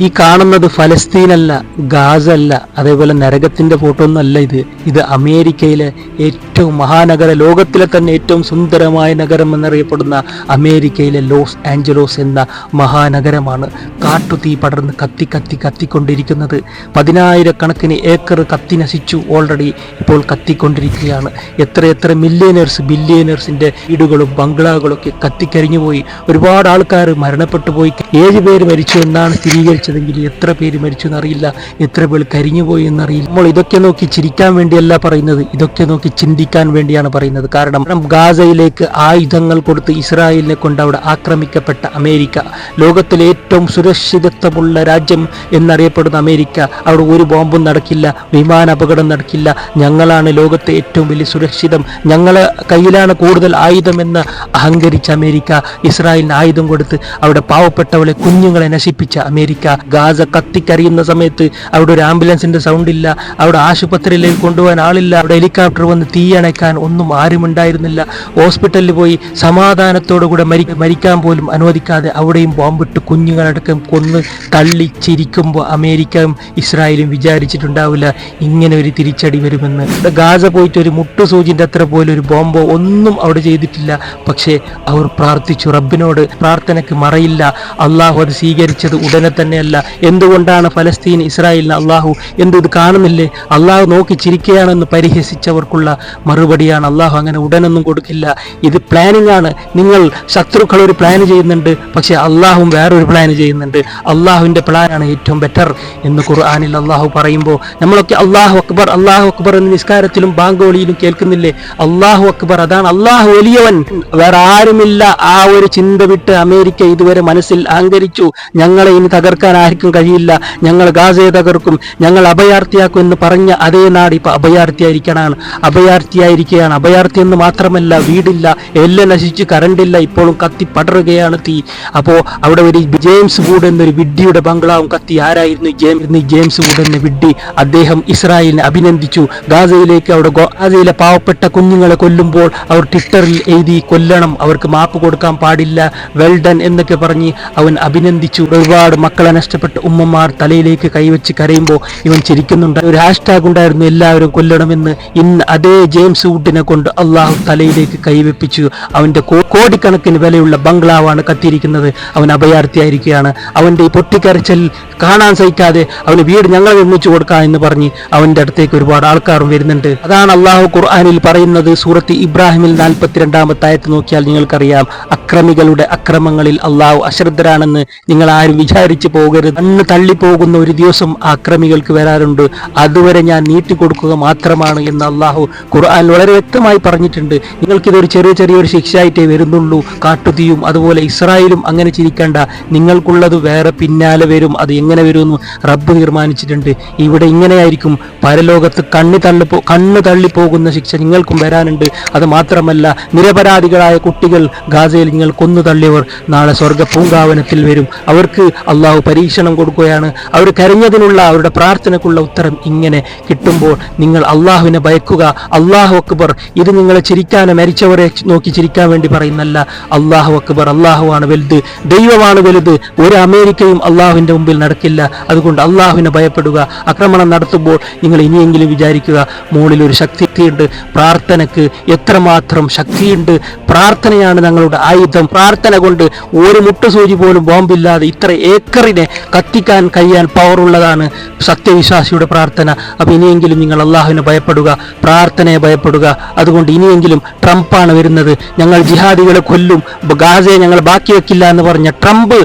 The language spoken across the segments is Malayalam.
ഈ കാണുന്നത് ഫലസ്തീനല്ല ഗാസല്ല അതേപോലെ നരകത്തിന്റെ ഫോട്ടോ ഒന്നും അല്ല ഇത്. ഇത് അമേരിക്കയിലെ ഏറ്റവും മഹാനഗര ലോകത്തിലെ തന്നെ ഏറ്റവും സുന്ദരമായ നഗരം എന്നറിയപ്പെടുന്ന അമേരിക്കയിലെ ലോസ് ആഞ്ചലോസ് എന്ന മഹാനഗരമാണ് കാട്ടുതീ പടർന്ന് കത്തി കത്തി കത്തിക്കൊണ്ടിരിക്കുന്നത്. പതിനായിരക്കണക്കിന് ഏക്കർ കത്തി നശിച്ചു ഓൾറെഡി ഇപ്പോൾ കത്തിക്കൊണ്ടിരിക്കുകയാണ്. എത്ര എത്ര മില്യനേഴ്സ് ബില്യനേഴ്സിന്റെ വീടുകളും ബംഗ്ലാവുകളും ഒക്കെ കത്തിക്കരിഞ്ഞു പോയി. ഒരുപാട് ആൾക്കാർ മരണപ്പെട്ടു പോയി. ഏഴ് പേര് മരിച്ചു എന്നാണ് സ്ഥിരീകരിച്ചതെങ്കിൽ എത്ര പേര് മരിച്ചു എന്നറിയില്ല. എത്ര പേർ കരിഞ്ഞു പോയി എന്നറിയില്ല. നമ്മൾ ഇതൊക്കെ നോക്കി ചിരിക്കാൻ വേണ്ടിയല്ല പറയുന്നത്. ഇതൊക്കെ നോക്കി ചിന്തിക്കാൻ വേണ്ടിയാണ് പറയുന്നത്. കാരണം ഗാസയിലേക്ക് ആയുധങ്ങൾ കൊടുത്ത് ഇസ്രായേലിനെ കൊണ്ട് അവിടെ ആക്രമിക്കപ്പെട്ട അമേരിക്ക ലോകത്തിലെ ഏറ്റവും സുരക്ഷിതത്വമുള്ള രാജ്യം എന്നറിയപ്പെടുന്ന അമേരിക്ക അവിടെ ഒരു ബോംബും നടക്കില്ല വിമാന അപകടം നടക്കില്ല. ഞങ്ങളാണ് ലോകത്തെ ഏറ്റവും വലിയ സുരക്ഷിതം. ഞങ്ങളെ കയ്യിലാണ് കൂടുതൽ ആയുധം എന്ന് അഹങ്കരിച്ച അമേരിക്ക ഇസ്രായേലിന് ആയുധം കൊടുത്ത് അവിടെ പാവപ്പെട്ടവളെ കുഞ്ഞുങ്ങളെ നശിപ്പിച്ച അമേരിക്ക. ഗാസ കത്തിക്കറിയുന്ന സമയത്ത് അവിടെ ഒരു ആംബുലൻസിന്റെ സൗണ്ട് ഇല്ല. അവിടെ ആശുപത്രിയിലേക്ക് കൊണ്ടുപോകാൻ ആളില്ല. അവിടെ ഹെലികോപ്റ്റർ വന്ന് തീയണയ്ക്കാൻ ഒന്നും ആരും ഉണ്ടായിരുന്നില്ല. ഹോസ്പിറ്റലിൽ പോയി സമാധാനത്തോടു കൂടെ മരി മരിക്കാൻ പോലും അനുവദിക്കാതെ അവിടെയും ബോംബിട്ട് കുഞ്ഞുങ്ങളടക്കം കൊന്ന് തള്ളി ചിരിക്കുമ്പോൾ അമേരിക്കയും ഇസ്രായേലും വിചാരിച്ചിട്ടുണ്ടാവില്ല ഇങ്ങനെ ഒരു തിരിച്ചടി വരുമെന്ന്. ഗാസ പോയിട്ട് ഒരു മുട്ടുസൂചിന്റെ അത്ര പോലും ഒരു ബോംബോ ഒന്നും അവിടെ ചെയ്തിട്ടില്ല. പക്ഷേ അവർ പ്രാർത്ഥിച്ചു റബ്ബിനോട് പ്രാർത്ഥനയ്ക്ക് മറയില്ല. അള്ളാഹു അത് സ്വീകരിച്ചത് ഉടനെ തന്നെയല്ല. എന്തുകൊണ്ടാണ് ഫലസ്തീൻ ഇസ്രായേലിന് അള്ളാഹു എന്ത് ഇത് കാണുന്നില്ലേ? അള്ളാഹു നോക്കി ചിരിക്കുകയാണെന്ന് പരിഹസിച്ചവർക്കുള്ള മറുപടിയാണ് അള്ളാഹു അങ്ങനെ ഉടനൊന്നും കൊടുക്കില്ല. ഇത് പ്ലാനിംഗ് ആണ്. നിങ്ങൾ ശത്രുക്കൾ ഒരു പ്ലാൻ ചെയ്യുന്നുണ്ട് പക്ഷേ അള്ളാഹും വേറൊരു പ്ലാൻ ചെയ്യുന്നുണ്ട്. അള്ളാഹുവിന്റെ പ്ലാനാണ് ഏറ്റവും ബെറ്റർ എന്ന് ഖുർആാനിൽ അള്ളാഹു പറയുമ്പോൾ നമ്മളൊക്കെ അള്ളാഹു അക്ബർ അള്ളാഹു അക്ബർ എന്ന നിസ്കാരത്തിലും ബാങ്കോളിയിലും കേൾക്കുന്നില്ലേ? അള്ളാഹു അക്ബർ അതാണ് അള്ളാഹു വലിയവൻ. വേറെ ആരുമില്ല. ആ ഒരു ചിന്ത വിട്ട് അമേരിക്ക ഇതുവരെ മനസ്സിൽ അഹങ്കരിച്ചു. ഞങ്ങളെ ഇനി തകർക്കാൻ ആർക്കും കഴിയില്ല. ഞങ്ങൾ ഗാസയെ തകർക്കും. ഞങ്ങൾ അഭയാർത്ഥിയാക്കും എന്ന് പറഞ്ഞ അതേ നാട് ഇപ്പൊ അഭയാർത്ഥിയായിരിക്കണാണ്. അഭയാർത്ഥിയായിരിക്കുകയാണ് അഭയാർത്ഥി എന്ന് മാത്രമല്ല വീടില്ല എല്ലാം നശിച്ച് കറണ്ടില്ല ഇപ്പോഴും കത്തി പടരുകയാണ് തീ. അപ്പോൾ അവിടെ ഒരു ജെയിംസ് വൂഡ് എന്നൊരു വിഡ്ഢിയുടെ ബംഗ്ലാവും കത്തി ആരായിരുന്നു? ജെയിംസ് ജെയിംസ് വൂഡ് എന്ന വിഡ്ഢി അദ്ദേഹം ഇസ്രായേലിനെ അഭിനന്ദിച്ചു. ഗാസയിലേക്ക് അവിടെ ഗാസയിലെ പാവപ്പെട്ട കുഞ്ഞുങ്ങളെ കൊല്ലുമ്പോൾ അവർ ട്വിറ്ററിൽ എഴുതി കൊല്ലണം അവർക്ക് മാപ്പ് കൊടുക്കാൻ പാടില്ല വെൽഡൻ എന്നൊക്കെ പറഞ്ഞ് അവൻ അഭിനന്ദിച്ചു. ഒരുപാട് മക്കളെ നഷ്ടപ്പെട്ട ഉമ്മമാർ തലയിലേക്ക് കൈവച്ച് കരയുമ്പോൾ ഇവൻ ചിരിക്കുന്നുണ്ട്. ഒരു ഹാഷ്ടാഗ് ഉണ്ടായിരുന്നു എല്ലാവരും കൊല്ലണമെന്ന് ഇന്ന് അതേ ജെയിംസ് വുഡിനെ കൊണ്ട് അള്ളാഹു തലയിലേക്ക് കൈവെപ്പിച്ചു. അവന്റെ കോ- കോടിക്കണക്കിന് വിലയുള്ള ബംഗ്ലാവാണ് കത്തിയിരിക്കുന്നത്. അവൻ അഭയാർത്ഥിയായിരിക്കുകയാണ്. അവന്റെ ഈ പൊട്ടിക്കരച്ചൽ കാണാൻ സഹിക്കാതെ അവന് വീട് ഞങ്ങൾ നിർമ്മിച്ചു കൊടുക്കാം എന്ന് പറഞ്ഞ് അവന്റെ അടുത്തേക്ക് ഒരുപാട് ആൾക്കാരും വരുന്നുണ്ട്. അതാണ് അള്ളാഹു ഖുർആാനിൽ പറയുന്നത് സൂറത്ത് ഇബ്രാഹിമിൽ നാൽപ്പത്തിരണ്ടാമത്തെ ആയത്ത് നോക്കിയാൽ നിങ്ങൾക്കറിയാം. അക്രമികളുടെ അക്രമങ്ങളിൽ അള്ളാഹു അശ്രദ്ധരാണെന്ന് നിങ്ങൾ ആരും വിചാരിച്ചു പോകരുത്. അന്ന് തള്ളിപ്പോകുന്ന ഒരു ദിവസം അക്രമികൾക്ക് വരാറുണ്ട്. അതുവരെ ഞാൻ നീട്ടിക്കൊടുക്കുക മാത്രമാണ് എന്ന് അള്ളാഹു ഖുർആൻ വളരെ വ്യക്തമായി പറഞ്ഞിട്ടുണ്ട്. നിങ്ങൾക്കിതൊരു ചെറിയ ചെറിയൊരു ശിക്ഷയായിട്ടേ വരുന്നുള്ളൂ. കാട്ടുതീയും അതുപോലെ ഇസ്രായേലും അങ്ങനെ ചിരിക്കേണ്ട. നിങ്ങൾക്കുള്ളത് വേറെ പിന്നാലെ വരും. അത് എങ്ങനെ വരുമെന്ന് റബ്ബ് തീരുമാനിച്ചിട്ടുണ്ട്. ഇവിടെ ഇങ്ങനെയായിരിക്കും. പരലോകത്ത് കണ്ണി തള്ളിപ്പോ കണ്ണ് തള്ളിപ്പോകുന്ന ശിക്ഷ നിങ്ങൾക്കും വരാനുണ്ട്. അത് മാത്രമല്ല നിരപരാധികളായ കുട്ടികൾ ഗാസയിൽ നിങ്ങൾ കൊന്നു തള്ളിയവർ നാളെ സ്വർഗ പൂങ്കാവനത്തിൽ വരും. അവർക്ക് അള്ളാഹു പരീക്ഷണം കൊടുക്കുകയാണ്. അവർ കരഞ്ഞതിനുള്ള അവരുടെ പ്രാർത്ഥനക്കുള്ള ഉത്തരം ഇങ്ങനെ കിട്ടുമ്പോൾ നിങ്ങൾ അള്ളാഹുവിനെ ഭയക്കുക. അള്ളാഹു അക്ബർ ഇത് നിങ്ങളെ ചിരിക്കാനോ മരിച്ചവരെ നോക്കി ചിരിക്കാൻ വേണ്ടി പറയുന്നല്ല. അള്ളാഹു അക്ബർ അള്ളാഹുവാണ് വലുത് ദൈവമാണ് വലുത്. ഒരു അമേരിക്കയും അള്ളാഹുവിന്റെ മുമ്പിൽ നടക്കില്ല. അതുകൊണ്ട് അള്ളാഹുവിനെ ഭയപ്പെടുക. ആക്രമണം നടത്തുമ്പോൾ നിങ്ങൾ ഇനിയെങ്കിലും വിചാരിക്കുക മുകളിൽ ഒരു ശക്തിയുണ്ട്. പ്രാർത്ഥനയ്ക്ക് എത്രമാത്രം ശക്തിയുണ്ട്. പ്രാർത്ഥനയാണ് ഞങ്ങളുടെ ആയുധം പ്രാർത്ഥന കൊണ്ട് ഒരു മുട്ടുസൂചി പോലും ബോംബില്ലാതെ ഇത്ര ഏക്കറിനെ കത്തിക്കാൻ കഴിയാൻ പവറുള്ളതാണ് സത്യവിശ്വാസിയുടെ പ്രാർത്ഥന. അപ്പോൾ ഇനിയെങ്കിലും നിങ്ങൾ അള്ളാഹുവിനെ ഭയപ്പെടുക പ്രാർത്ഥനയെ ഭയപ്പെടുക. അതുകൊണ്ട് ഇനിയെങ്കിലും ട്രംപാണ് വരുന്നത്. ഞങ്ങൾ ജിഹാദികളെ കൊല്ലും ഗാസയെ ഞങ്ങൾ ബാക്കി വെക്കില്ല എന്ന് പറഞ്ഞ ട്രംപ്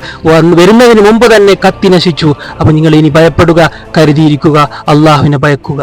വരുന്നതിന് മുമ്പ് തന്നെ കത്തി നശിച്ചു. അപ്പോൾ നിങ്ങൾ ഇനി ഭയപ്പെടുക കരുതിയിരിക്കുക അള്ളാഹുവിനെ ഭയക്കുക.